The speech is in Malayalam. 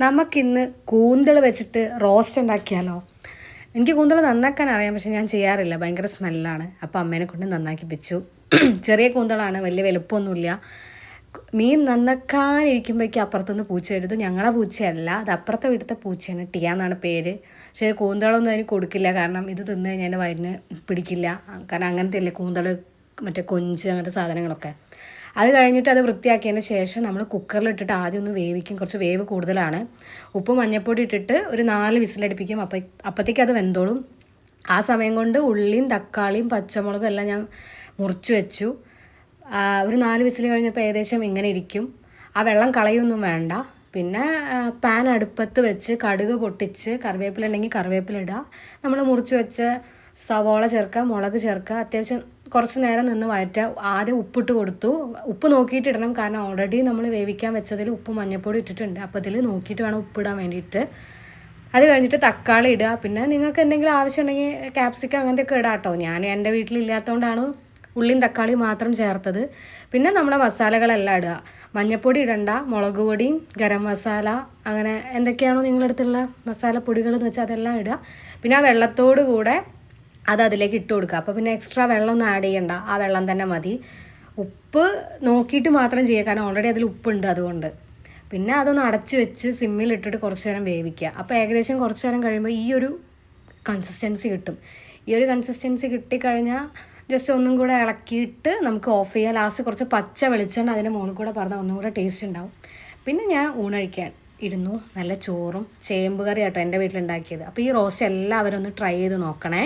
നമുക്കിന്ന് കൂന്തൽ വെച്ചിട്ട് റോസ്റ്റ് ഉണ്ടാക്കിയാലോ? എനിക്ക് കൂന്തൽ നന്നാക്കാൻ അറിയാം പക്ഷെ ഞാൻ ചെയ്യാറില്ല. ഭയങ്കര സ്മെല്ലാണ്. അപ്പോൾ അമ്മേനെ കൊണ്ട് നന്നാക്കിപ്പിച്ചു ചെറിയ കൂന്തളാണ് വലിയ വലുപ്പമൊന്നുമില്ല. മീൻ നന്നാക്കാനിരിക്കുമ്പോഴേക്കും അപ്പുറത്തുനിന്ന് പൂച്ച വരുത് ഞങ്ങളെ പൂച്ചയല്ല അത് അപ്പുറത്തെ വീട്ടിലത്തെ പൂച്ചയാണ്. ടിയ എന്നാണ് പേര്. പക്ഷേ കൂന്തളൊന്നും അതിന് കൊടുക്കില്ല. കാരണം ഇത് തിന്ന് കഴിഞ്ഞാൽ വയറിന് പിടിക്കില്ല. കാരണം അങ്ങനത്തെ അല്ലേ കൂന്തൾ മറ്റേ കൊഞ്ച് അങ്ങനത്തെ സാധനങ്ങളൊക്കെ. അത് കഴിഞ്ഞിട്ട് അത് വൃത്തിയാക്കിയതിന് ശേഷം നമ്മൾ കുക്കറിലിട്ടിട്ട് ആദ്യം ഒന്ന് വേവിക്കും. കുറച്ച് വേവ് കൂടുതലാണ്. ഉപ്പ് മഞ്ഞൾപ്പൊടി ഇട്ടിട്ട് ഒരു നാല് വിസിലടിപ്പിക്കും. അപ്പം അപ്പോഴത്തേക്ക് അത് വെന്തോളും. ആ സമയം കൊണ്ട് ഉള്ളിയും തക്കാളിയും പച്ചമുളകും എല്ലാം ഞാൻ മുറിച്ച് വെച്ചു. ഒരു നാല് വിസിൽ കഴിഞ്ഞപ്പോൾ ഏകദേശം ഇങ്ങനെ ഇരിക്കും. ആ വെള്ളം കളയൊന്നും വേണ്ട. പിന്നെ പാൻ അടുപ്പത്ത് വെച്ച് കടുക് പൊട്ടിച്ച് കറിവേപ്പില ഉണ്ടെങ്കിൽ കറിവേപ്പില ഇടുക നമ്മൾ മുറിച്ച് വെച്ച് സവോള ചേർക്കുക മുളക് ചേർക്കുക. അത്യാവശ്യം കുറച്ച് നേരം നിന്ന് വഴറ്റുക ആദ്യം ഉപ്പിട്ട് കൊടുത്തു. ഉപ്പ് നോക്കിയിട്ട് ഇടണം കാരണം ഓൾറെഡി നമ്മൾ വേവിക്കാൻ വെച്ചതിൽ ഉപ്പ് മഞ്ഞൾപ്പൊടി ഇട്ടിട്ടുണ്ട്. അപ്പോൾ ഇതിൽ നോക്കിയിട്ട് വേണം ഉപ്പിടാൻ വേണ്ടിയിട്ട്. അത് കഴിഞ്ഞിട്ട് തക്കാളി ഇടുക. പിന്നെ നിങ്ങൾക്ക് എന്തെങ്കിലും ആവശ്യമുണ്ടെങ്കിൽ ക്യാപ്സിക്കം അങ്ങനത്തെയൊക്കെ ഇടാം കേട്ടോ. ഞാൻ എന്റെ വീട്ടിലില്ലാത്തതുകൊണ്ടാണ് ഉള്ളിയും തക്കാളിയും മാത്രം ചേർത്തത്. പിന്നെ നമ്മുടെ മസാലകളെല്ലാം ഇടുക. മഞ്ഞൾപ്പൊടി ഇടണ്ട മുളക് പൊടി ഗരം മസാല അങ്ങനെ എന്തൊക്കെയാണോ നിങ്ങളുടെ അടുത്തുള്ള മസാലപ്പൊടികൾ എന്ന് വെച്ചാൽ അതെല്ലാം ഇടുക. പിന്നെ ആ വെള്ളത്തോട് കൂടെ അത് അതിലേക്ക് ഇട്ട് കൊടുക്കുക. അപ്പോൾ പിന്നെ എക്സ്ട്രാ വെള്ളമൊന്നും ആഡ് ചെയ്യണ്ട. ആ വെള്ളം തന്നെ മതി. ഉപ്പ് നോക്കിയിട്ട് മാത്രം ചെയ്യുക. കാരണം ഓൾറെഡി അതിൽ ഉപ്പുണ്ട് അതുകൊണ്ട്. പിന്നെ അതൊന്ന് അടച്ച് വെച്ച് സിമ്മിൽ ഇട്ടിട്ട് കുറച്ച് നേരം വേവിക്കുക. അപ്പോൾ ഏകദേശം കുറച്ച് നേരം കഴിയുമ്പോൾ ഈ ഒരു കൺസിസ്റ്റൻസി കിട്ടും. ഈ ഒരു കൺസിസ്റ്റൻസി കിട്ടിക്കഴിഞ്ഞാൽ ജസ്റ്റ് ഒന്നും കൂടെ ഇളക്കിയിട്ട് നമുക്ക് ഓഫ് ചെയ്യാം. ലാസ്റ്റ് കുറച്ച് പച്ച വെളിച്ചെണ്ണ അതിന്റെ മുകളിൽ കൂടെ പറഞ്ഞാൽ ഒന്നും കൂടെ ടേസ്റ്റ് ഉണ്ടാവും. പിന്നെ ഞാൻ ഊണഴിക്കാൻ ഇരുന്നു. നല്ല ചോറും ചേമ്പ് കറി കേട്ടോ എന്റെ വീട്ടിലുണ്ടാക്കിയത്. അപ്പോൾ ഈ റോസ്റ്റ് എല്ലാവരും ഒന്ന് ട്രൈ ചെയ്ത് നോക്കണേ.